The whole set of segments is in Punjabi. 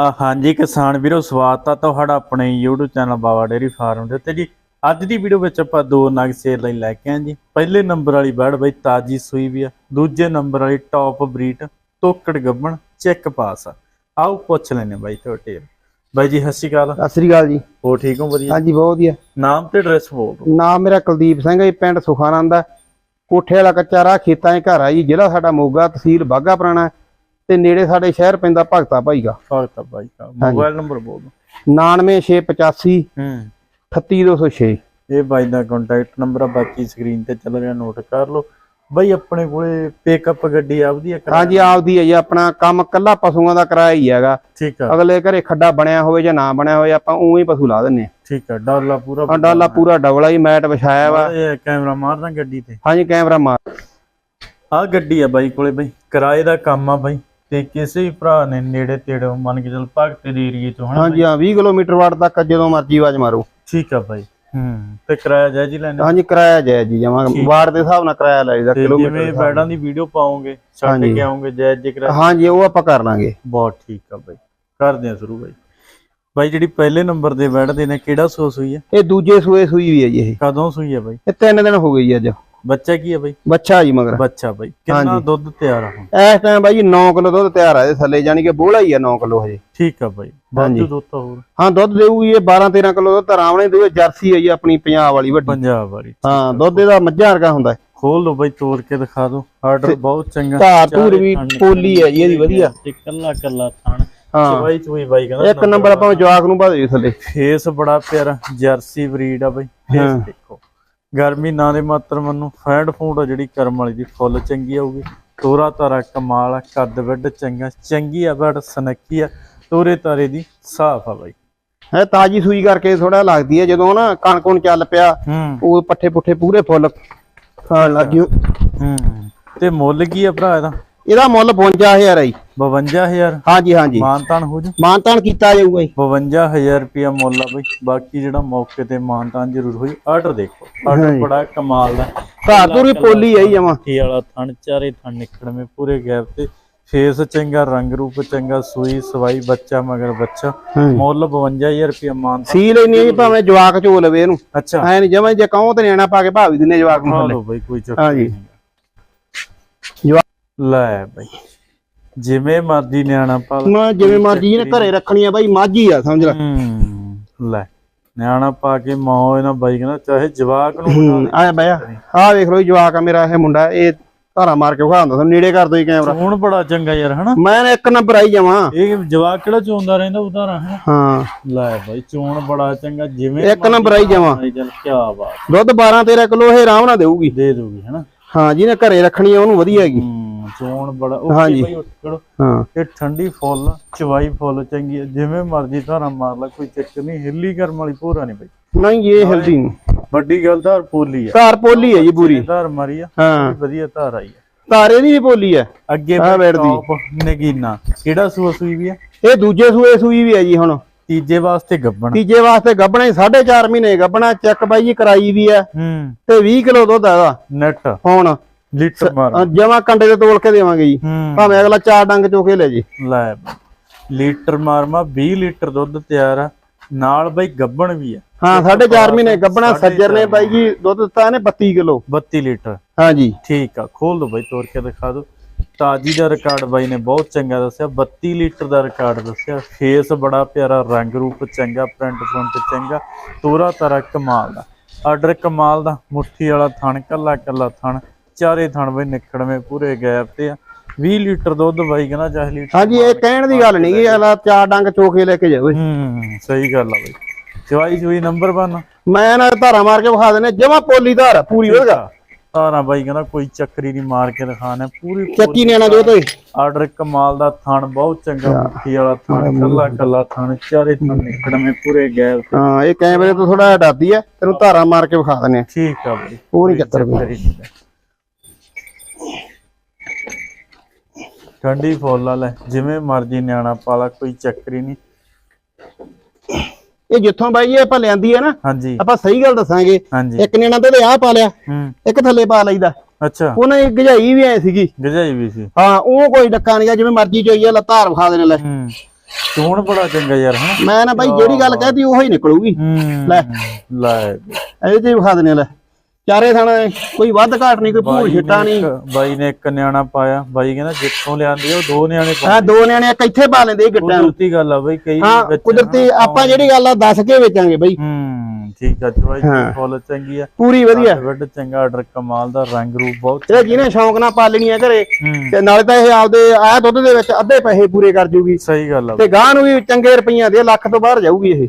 ਆ ਹਾਂਜੀ ਕਿਸਾਨ ਵੀਰੋ ਸਵਾਗਤ ਆ ਤੁਹਾਡਾ ਆਪਣੇ YouTube channel Bawa dairy farm ਦੇ ਉੱਤੇ ਜੀ। ਅੱਜ ਦੀ ਵੀਡੀਓ ਵਿੱਚ ਆਪਾਂ ਦੋ ਨਗ ਸੇਲ ਲਈ ਲੈ ਕੇ ਆਏ ਜੀ। ਪਹਿਲੇ ਨੰਬਰ ਵਾਲੀ ਬੈੜ ਬਈ ਤਾਜੀ ਸੂਈ ਵੀ ਆ ਦੂਜੇ ਨੰਬਰ ਵਾਲੀ ਟੌਪ ਬਰੀਡ ਤੋਕੜ ਗੱਬਣ ਚੈੱਕ ਪਾਸ ਆ। ਆਓ ਪੁੱਛ ਲੈਨੇ ਬਾਈ ਤੁਹਾਡੇ ਬਾਈ ਜੀ ਸਤਿ ਸ਼੍ਰੀ ਅਕਾਲ। ਸਤਿ ਸ੍ਰੀ ਅਕਾਲ ਜੀ। ਹੋ ਠੀਕ ਹੋ? ਵਧੀਆ। ਹਾਂਜੀ ਬਹੁਤ ਵਧੀਆ। ਨਾਮ ਤੇ ਐਡਰੈਸ ਬੋਲ ਦਿਓ। ਨਾਮ ਮੇਰਾ ਕੁਲਦੀਪ ਸਿੰਘ ਹੈ ਜੀ, ਪਿੰਡ ਸੁਖਾਨੰਦ ਹੈ ਕੋਠੇ ਵਾਲਾ ਕੱਚਾ ਰਾਹ ਖੇਤਾਂ 'ਚ ਘਰ ਆ ਜੀ ਜ਼ਿਲ੍ਹਾ ਸਾਡਾ ਮੋਗਾ ਤਹਿਸੀਲ ਬਾਗਾ ਪੁਰਾਣਾ। ਹੈ, ਤੇ ਨੇੜੇ ਸਾਡੇ ਸ਼ਹਿਰ ਪੈਂਦਾ ਭਗਤਾ ਭਾਈ ਦਾ। ਆ ਬਾਈ ਦਾ। ਮੋਬਾਈਲ ਨੰਬਰ ਬੋਲ ਦਿਓ। 99685 ਹੂੰ। 38206 ਇਹ ਬਾਈ ਦਾ ਕੰਟੈਕਟ ਨੰਬਰ ਆ ਬਾਕੀ ਸਕਰੀਨ ਤੇ ਚੱਲ ਰਿਹਾ ਨੋਟ ਕਰ ਲਓ। ਬਾਈ ਆਪਣੇ ਕੋਲੇ ਪਿਕਅਪ ਗੱਡੀ ਆਪਦੀ ਆ ਕਿਰਾਏ ਹਾਂਜੀ ਆਪਦੀ ਹੈ ਜੀ ਆਪਣਾ ਕੰਮ ਕੱਲਾ ਪਸ਼ੂਆਂ ਦਾ ਕਿਰਾਇਆ ਹੀ ਹੈਗਾ। ਠੀਕ ਆ। ਅਗਲੇ ਘਰੇ ਖੱਡਾ ਬਣਿਆ ਹੋਵੇ ਜਾਂ ਨਾ ਬਣਿਆ ਹੋਵੇ ਆਪਾਂ ਉਵੇਂ ਹੀ ਪਸ਼ੂ ਲਾ ਦਿੰਨੇ ਠੀਕ ਆ ਡਾਲਾ ਪੂਰਾ ਆ ਡਾਲਾ ਪੂਰਾ ਡਬਲ ਆ ਜੀ ਮੈਟ ਵਿਛਾਇਆ ਵਾ। ਇਹ ਕੈਮਰਾ ਮਾਰਦਾ ਗੱਡੀ ਤੇ। ਹਾਂਜੀ ਕੈਮਰਾ ਮਾਰ। ਆਹ ਗੱਡੀ ਆ ਬਾਈ ਕੋਲੇ ਬਾਈ ਕਿਰਾਏ ਦਾ ਕੰਮ ਆ ਬਾਈ। ਤੇ ਕਿਸੇ ਵੀ ਭਰਾ ਨੇ ਨੇੜੇ ਤੇੜੇ ਮੰਨ ਕੇ ਚੱਲ ਭਗਤ ਦੇ ਏਰੀਏ ਚੋਂ ਹਨਾ ਹਾਂਜੀ ਹਾਂ 20 ਕਿਲੋਮੀਟਰ ਵਾਟ ਤੱਕ ਜਦੋਂ ਮਰਜ਼ੀ ਆਵਾਜ਼ ਮਾਰੋ। ਠੀਕ ਆ ਬਾਈ ਹੂੰ ਤੇ ਕਿਰਾਇਆ ਜਾਇਜ਼ ਹੀ ਲੈਣਾ ਹਾਂਜੀ ਕਿਰਾਇਆ ਜਾਇਜ਼ ਜੀ ਜਮਾ। ਵਾਟ ਦੇ ਹਿਸਾਬ ਨਾਲ ਕਿਰਾਇਆ ਲਾਈਦਾ ਤੇ ਕਿਲੋਮੀਟਰ ਜਿਵੇਂ ਬੈਡਾਂ ਦੀ ਵੀਡੀਓ ਪਾਉਂਗੇ ਛੱਡ। ਕੇ ਆਉਂਗੇ ਜਾਇਜ਼ ਜੇ ਕਿਰਾਇਆ? ਹਾਂਜੀ ਉਹ ਆਪਾਂ ਕਰ ਲਾਂਗੇ। ਬਹੁਤ ਠੀਕ ਆ ਬਾਈ ਕਰਦੇ ਆ ਸ਼ੁਰੂ ਬਾਈ। ਬਾਈ ਜਿਹੜੀ ਪਹਿਲੇ ਨੰਬਰ ਦੇ ਬੈਠਦੇ ਨੇ ਕਿਹੜਾ ਸੋਸ ਹੋਈ ਹੈ ਇਹ ਦੂਜੇ ਸੂਏ ਸੂਈ ਵੀ ਹੈ ਜੀ ਇਹ। ਕਦੋਂ ਸੂਈ ਹੈ ਬਾਈ? ਇਹ ਤਿੰਨ ਦਿਨ ਹੋ ਜੀ ਅੱਜ। ਬੱਚਾ ਕੀ ਹੈ ਬਾਈ? ਬੱਚਾ ਜੀ ਮਗਰ। ਬੱਚਾ ਬਾਈ। ਕਿੰਨਾ ਹਾਂਜੀ। ਦੁੱਧ ਤਿਆਰ ਆ ਹੁਣ? ਇਸ ਟਾਈਮ ਬਾਈ ਜੀ 9 ਕਿਲੋ ਦੁੱਧ ਤਿਆਰ ਆ ਇਹਦੇ ਥੱਲੇ ਜਾਨੀ ਕਿ ਬੋਲਾ ਹੀ ਆ 9 ਕਿਲੋ ਹਜੇ। ਠੀਕ ਆ ਬਾਈ। ਹਾਂਜੀ। ਵਾਧੂ ਦੁੱਧ ਤਾਂ ਹੋਰ। ਹਾਂ ਦੁੱਧ ਦੇਊਗੀ ਇਹ 12 13 ਕਿਲੋ ਦੁੱਧ ਆਰਾਮ ਨਾਲ ਦੇਊ ਜਰਸੀ ਹੈ ਜੀ ਆਪਣੀ ਪੰਜਾਬ ਵਾਲੀ ਵੱਡੀ। ਪੰਜਾਬ ਵਾਲੀ ਹਾਂ ਦੁੱਧ ਇਹਦਾ ਮੱਝਾਂ ਵਰਗਾ ਹੁੰਦਾ। ਹੈ ਖੋਲ ਲਓ ਬਾਈ ਤੋੜ ਕੇ ਦਿਖਾ ਦਿਓ। ਆਰਡਰ ਬਹੁਤ ਚੰਗਾ। ਧਾਰ ਧੂਰ ਵੀ ਪੋਲੀ ਹੈ ਜੀ ਇਹਦੀ ਵਧੀਆ। ਤੇ ਕੱਲਾ ਕੱਲਾ ਥਣ। ਹਾਂ। ਚਵਾਈ ਚੁਈ ਬਾਈ ਕਹਿੰਦਾ ਇੱਕ ਨੰਬਰ ਆਪਾਂ ਜਵਾਕ ਨੂੰ ਭਾ ਦੇ ਥੱਲੇ। ਫੇਸ ਬੜਾ ਪਿਆਰਾ ਜਰਸੀ ਬਰੀਡ ਆ ਬਾਈ। ਫੇਸ। ਦੇਖੋ। ਗਰਮੀ ਨਾ ਦੇ ਮਾਤਰ ਮੈਨੂੰ ਫੈਂਡ ਫੂਡ ਆ ਜਿਹੜੀ ਕਰਮ ਵਾਲੀ ਦੀ ਫੁੱਲ ਚੰਗੀ ਆਊਗੀ। ਤੋਰਾ ਤਾਰਾ ਕਮਾਲ ਆ ਕੱਦ ਵੱਡ ਚੰਗਾ ਚੰਗੀ ਆ ਬੜ ਸਨੱਕੀ ਆ। ਤੋਰੇ ਤਾਰੇ ਦੀ ਸਾਫ਼ ਆ ਬਾਈ। ਇਹ ਤਾਜੀ ਸੂਈ ਕਰਕੇ ਥੋੜਾ ਲੱਗਦੀ ਹੈ ਜਦੋਂ ਨਾ ਕਣਕ ਹੁਣ ਚੱਲ ਪਿਆ ਹੂੰ। ਉਹ ਪੱਠੇ ਪੁੱਠੇ ਪੂਰੇ ਫੁੱਲ ਖਾਣ ਲੱਗੀ ਹੂੰ। ਤੇ ਮੁੱਲ ਕੀ ਆ ਭਰਾ ਇਹਦਾ? ਇਹਦਾ ਮੁੱਲ 52000 ਹੈ ਜੀ। 52000 ਹਾਂਜੀ ਹਾਂਜੀ। ਮਾਨਤਾਨ ਹੋ ਜੂ? ਮਾਨਤਾਨ ਕੀਤਾ ਜਾਊਗਾ ਜੀ। 52000 ਰੁਪਿਆ ਮੁੱਲ ਆ ਬਈ। ਬਾਕੀ ਜਿਹੜਾ ਮੌਕੇ ਤੇ ਮਾਨਤਾਨ ਜ਼ਰੂਰ ਹੋਈ ਆਰਡਰ ਦੇਖੋ। ਆਰਡਰ। ਬੜਾ ਕਮਾਲ ਦਾ। ਘਰ ਤੋਂ ਵੀ ਪੋਲੀ ਜੀ ਜਮਾ। ਟੀ ਵਾਲਾ ਥਣ ਚਾਰੇ ਥਣ ਨਿਕੜਵੇਂ ਪੂਰੇ ਗੈਪ ਤੇ। ਫੇਸ ਚੰਗਾ ਰੰਗ ਰੂਪ ਚੰਗਾ ਸੂਈ ਸਵਾਈ ਬੱਚਾ ਮਗਰ ਬੱਚਾ। ਮੁੱਲ 52000 ਰੁਪਿਆ ਮਾਨਤਾਨ ਸੀ ਹੈ ਜੀ ਭਾਵੇਂ ਜਵਾਕ ਚੋ ਲਵੇ ਇਹਨੂੰ। ਅੱਛਾ। ਐ ਨਹੀਂ ਜਮਾ ਜੇ ਕਹੋ ਤੇ ਨਿਆਣਾ ਪਾ ਕੇ ਭਾਵੀ ਦਿੰਨੇ ਜਵਾਕ ਨੂੰ। ਹਾਂ ਲੋ ਬਈ ਕੋਈ ਚੱਕਰ ਹਾਂਜੀ। ਨਹੀਂ। ਲੈ ਬਈ। ਜਿਵੇਂ ਮਰਜ਼ੀ ਨਿਆਣਾ ਪਾਲ ਨਾ ਜਿਵੇਂ ਮਰਜ਼ੀ ਨੇ ਘਰੇ ਰੱਖਣੀ ਆ ਬਾਈ ਮਾਝੀ ਆ ਸਮਝ ਲੈ। ਲੈ। ਨਿਆਣਾ ਪਾ ਕੇ ਮਾਂ ਇਹਨਾਂ ਬਾਈ ਕਹਿੰਦਾ ਚਾਹੇ ਜਵਾਕ ਨੂੰ ਬਣਾ ਹੂੰ, ਆ। ਵੇਖ ਜੀ ਜਵਾਕ ਆ ਮੇਰਾ ਇਹ ਮੁੰਡਾ ਇਹ ਧਾਰਾ ਮਾਰ ਕੇ ਵਿਖਾਉਂਦਾ ਤੁਹਾਨੂੰ ਨੇੜੇ ਕਰ ਦੋ ਜੀ ਕੈਮਰਾ। ਹੁਣ ਬੜਾ ਚੰਗਾ ਯਾਰ ਹਨਾ? ਮੈਂ ਇੱਕ ਨੰਬਰ ਆਈ ਜਾਵਾਂ। ਇਹ ਜਵਾਕ ਕਿਹੜਾ ਚੋਂਦਾ ਰਹਿੰਦਾ ਉਧਾਰਾ ਹੈ? ਹਾਂ। ਲੈ ਬਾਈ ਚੋਣ ਬੜਾ ਚੰਗਾ ਜਿਵੇਂ ਇੱਕ ਨੰਬਰ ਆਈ ਜਾਵਾਂ। ਚੱਲ ਕੀ ਬਾਤ। ਦੁੱਧ 12 13 ਕਿਲੋ ਇਹ ਆਰਾਮ ਨਾਲ ਦੇਊਗੀ। ਦੇ ਦੂਗੀ ਹਨਾ? ਹਾਂ ਜਿਹਨੇ ਘਰੇ ਰੱਖਣੀ ਆ ਉਹਨੂੰ ਵਧੀਆ ਹੈਗੀ। ਹੂੰ ਚੋਣ ਬੜਾ ਓਕੇ। ਬਾਈ ਉੱਠ ਖੜੋ। ਹਾਂ। ਇਹ ਠੰਡੀ ਫੁੱਲ ਚਵਾਈ ਫੁੱਲ ਚੰਗੀ ਹੈ ਜਿਵੇਂ ਮਰਜ਼ੀ ਧਾਰਾ ਮਾਰ ਲੈ ਕੋਈ ਚੱਕਰ ਨਹੀਂ ਹਿੱਲੀ ਕਰਮ ਵਾਲੀ ਪੂਰਾ ਨਹੀਂ ਬਾਈ। ਨਹੀਂ ਇਹ ਹੈਲਦੀ ਨਹੀਂ। ਵੱਡੀ ਗੱਲ ਧਾਰ ਪੋਲੀ ਆ। ਘਰ ਪੋਲੀ ਹੈ ਜੀ ਪੂਰੀ। ਧਾਰ ਮਾਰੀ ਆ ਹਾਂ। ਵਧੀਆ ਧਾਰ ਆਈ ਆ। ਤਾਰੇ ਦੀ ਵੀ ਪੋਲੀ ਹੈ ਅੱਗੇ ਬਾਈ ਬੈਠਦੀ। ਨਗੀਨਾ। ਕਿਹੜਾ ਸੂਆ ਸੂਈ ਵੀ ਆ? ਇਹ ਦੂਜੇ ਸੂਏ ਸੂਈ ਵੀ ਹੈ ਜੀ ਹੁਣ। ਤੀਜੇ ਵਾਸਤੇ ਗੱਬਣ। ਤੀਜੇ ਵਾਸਤੇ ਗੱਬਣਾ 4.5 ਮਹੀਨੇ ਗੱਬਣਾ ਚੈੱਕ ਬਾਈ ਜੀ ਕਰਾਈ ਵੀ ਹੈ ਹੂੰ। ਤੇ 20 ਕਿਲੋ ਦੁੱਧ ਹੈਗਾ। ਨੈਟ। ਹੁਣ ਲੀਟਰ ਮਾਰ। ਜਮਾ ਕੰਡੇ ਤੇ ਤੋਲ ਕੇ ਦੇਵਾਂਗੇ ਜੀ। ਹੂੰ। ਭਾਵੇਂ ਅਗਲਾ ਚਾਰ ਡੰਗ ਚੋਕੇ ਲੈ ਜੀ। ਲੈ। ਲੀਟਰ ਮਾਰਮਾ 20 ਲੀਟਰ ਦੁੱਧ ਤਿਆਰ ਆ। ਨਾਲ ਬਈ ਗੱਬਣ ਵੀ ਆ। ਹਾਂ 4.5 ਮਹੀਨੇ ਗੱਬਣਾ ਸੱਜਰ ਨੇ ਬਾਈ ਜੀ ਦੁੱਧ ਦਿੱਤਾ ਇਹਨੇ 32 ਕਿਲੋ। 32 ਲੀਟਰ। ਹਾਂਜੀ ਠੀਕ ਆ ਖੋਲ ਦੋ ਬਾਈ ਤੋੜ ਕੇ ਦਿਖਾ ਦੋ। ਤਾਜੀ ਦਾ ਰਿਕਾਰਡ ਬਾਈ ਨੇ ਬਹੁਤ ਚੰਗਾ ਦੱਸਿਆ 32 ਲੀਟਰ ਦਾ ਰਿਕਾਰਡ ਦੱਸਿਆ। ਫੇਸ ਬੜਾ ਪਿਆਰਾ ਰੰਗ ਰੂਪ ਚੰਗਾ ਪ੍ਰਿੰਟ ਪ੍ਰਿੰਟ ਚੰਗਾ ਤੋਰਾ ਤਾਰਾ ਕਮਾਲ ਦਾ। ਆਰਡਰ ਕਮਾਲ ਦਾ ਮੁੱਠੀ ਵਾਲਾ ਥਣ ਕੱਲਾ ਕੱਲਾ ਥਣ। ਚਾਰੇ ਥਣ ਬਈ ਨਿਕੜਵੇਂ ਪੂਰੇ ਗੈਪ ਤੇ ਆ। 20 ਲੀਟਰ ਦੁੱਧ ਬਾਈ ਕਹਿੰਦਾ ਚਾਹੇ ਲੀਟਰ ਹਾਂਜੀ ਇਹ ਕਹਿਣ ਦੀ ਗੱਲ ਨਹੀਂ ਗੀ ਅਗਲਾ ਚਾਰ ਡੰਗ ਚੋਕੇ ਲੈ ਕੇ ਜਾਵੇ ਹੂੰ ਸਹੀ ਗੱਲ ਆ ਬਾਈ। ਚਵਾਈ ਚੁਈ ਨੰਬਰ 1 ਮੈਂ ਨਾ ਧਾਰਾ ਮਾਰ ਕੇ ਵਿਖਾ ਦੇਣੇ ਜਮਾ ਪੋਲੀ ਧਾਰ ਪੂਰੀ ਵਧਗਾ ਤਾਰਾ ਬਾਈ ਕਹਿੰਦਾ ਕੋਈ ਚੱਕਰੀ ਨਹੀਂ ਮਾਰ ਕੇ ਦਿਖਾਣਾ ਪੂਰੀ ਚੱਕੀ ਨੈਣਾ ਜੋ ਤੋਈ ਆਰਡਰ ਕਮਾਲ ਦਾ ਥਣ ਬਹੁਤ ਚੰਗਾ ਮੁੱਠੀ ਵਾਲਾ ਥਣ ਕੱਲਾ ਕੱਲਾ ਥਣ ਚਾਰੇ ਥਣ ਨਿਕੜਵੇਂ ਪੂਰੇ ਗੈਲ ਹਾਂ ਇਹ ਕੈਮਰੇ ਤੋਂ ਥੋੜਾ ਡਰਦੀ ਆ ਤੈਨੂੰ ਧਾਰਾ ਮਾਰ ਕੇ ਵਿਖਾ ਦਿੰਨੇ ਠੀਕ ਆ ਬਾਈ। ਨਹੀਂ ਚੱਕਰ ਵੀ। ਠੰਡੀ ਫੁੱਲ ਲੈ ਜਿਵੇਂ ਮਰਜ਼ੀ ਨਿਆਣਾ ਪਾਲਾ ਕੋਈ ਚੱਕਰੀ ਨਹੀਂ। ਇਹ ਜਿੱਥੋਂ ਬਾਈ ਜੀ ਆਪਾਂ ਲਿਆਂਦੀ ਆ ਨਾ ਹਾਂਜੀ। ਆਪਾਂ ਸਹੀ ਗੱਲ ਦੱਸਾਂਗੇ। ਹਾਂਜੀ। ਇੱਕ ਨੈਣਾ ਤੇ ਆਹ ਪਾ ਲਿਆ ਹੂੰ। ਇੱਕ ਥੱਲੇ ਪਾ ਲਈਦਾ। ਅੱਛਾ। ਉਹਨੇ ਗਜਾਈ ਵੀ ਐ ਸੀਗੀ। ਗਜਾਈ ਵੀ ਸੀ। ਹਾਂ ਉਹ ਕੋਈ ਡੱਕਾ ਨਹੀਂ ਜਿਵੇਂ ਮਰਜ਼ੀ ਚੋਈ ਆ ਲੈ ਧਾਰ ਵਿਖਾ ਦੇਣੇ ਲੈ। ਹੂੰ। ਚੋਣ ਬੜਾ ਚੰਗਾ ਯਾਰ ਹਨਾ? ਮੈਂ ਨਾ ਬਾਈ ਜਿਹੜੀ ਗੱਲ ਕਹਿਤੀ ਉਹੀ ਨਿਕਲੂਗੀ। ਹੂੰ। ਲੈ। ਲੈ। ਇਹਦੇ ਚ ਹੀ ਵਿਖਾ ਦਿੰਦੇ ਲੈ। ਚਾਰੇ ਥਾਣਾ ਕੋਈ ਵੱਧ ਘਾਟ ਨਹੀਂ ਕੋਈ ਬਾਈ ਛਿੱਟਾ ਨਹੀਂ। ਬਾਈ ਨੇ ਇੱਕ ਨਿਆਣਾ ਪਾਇਆ। ਬਾਈ ਕਹਿੰਦਾ ਜਿੱਥੋਂ ਲਿਆਂਦੀ ਉਹ ਦੋ ਨਿਆਣੇ ਪਾਉਂਦੇ ਦੋ ਨਿਆਣੇ ਇੱਕ ਇੱਥੇ ਪਾ ਲੈਂਦੇ ਨੂੰ। ਕੁਦਰਤੀ ਗੱਲ ਆ ਬਈ ਕਈ ਹਾਂ ਕੁਦਰਤੀ ਆਪਾਂ ਜਿਹੜੀ ਗੱਲ ਆ ਦੱਸ ਕੇ ਵੇਚਾਂਗੇ ਬਈ। ਹੂੰ ਠੀਕ ਆ ਚਵਾਈ ਹਾਂ। ਫੁੱਲ ਚੰਗੀ ਆ। ਪੂਰੀ ਵਧੀਆ। ਵੱਡ ਚੰਗਾ ਆਰਡਰ ਕਮਾਲ ਦਾ ਰੰਗ ਰੂਪ ਬਹੁਤ ਇਹ ਜਿਹਨੇ ਸ਼ੌਂਕ ਨਾਲ ਪਾਲਣੀ ਆ ਘਰੇ ਹੂੰ। ਤੇ ਨਾਲੇ ਤਾਂ ਇਹ ਆਪਦੇ ਆ ਦੁੱਧ ਦੇ ਵਿੱਚ ਅੱਧੇ ਪੈਸੇ ਪੂਰੇ ਕਰ ਜੂਗੀ। ਸਹੀ ਗੱਲ ਆ ਤੇ ਗਾਂ ਨੂੰ ਵੀ ਚੰਗੇ ਰੁਪਈਆਂ ਦੇ ਲੱਖ ਤੋਂ ਬਾਹਰ ਜਾਊਗੀ ਇਹ।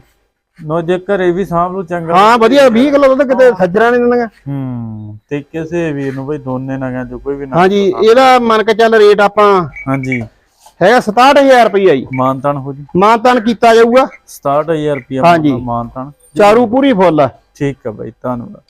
ਨੋ ਜੇ ਘਰੇ ਵੀ ਸਾਂਭ ਲੂ ਚੰਗਾ ਹਾਂ ਵਧੀਆ 20 ਕਿਲੋ ਦੁੱਧ ਕਿਤੇ ਸੱਜਣਾ ਨਹੀਂ ਦਿੰਦੀਆਂ ਹੂੰ ਤੇ ਕਿਸੇ ਵੀਰ ਨੂੰ ਬਈ ਦੋਨੇ ਨਗਾਂ ਚੋਂ ਕੋਈ ਵੀ ਨਾ ਹਾਂਜੀ ਇਹਦਾ ਮੰਨ ਕੇ ਚੱਲ ਰੇਟ ਆਪਾਂ ਹਾਂਜੀ। ਹੈਗਾ 67000 ਰੁਪਈਆ ਜੀ। ਮਾਨਤਾਨ ਹੋ ਜੀ। ਮਾਨਤਾਨ ਕੀਤਾ ਜਾਊਗਾ। 67000 ਰੁਪਏ ਹਾਂਜੀ। ਮਾਨਤਾਨ। ਚਾਰੂ ਪੂਰੀ ਫੁੱਲ। ਠੀਕ ਆ ਬਈ ਧੰਨਵਾਦ।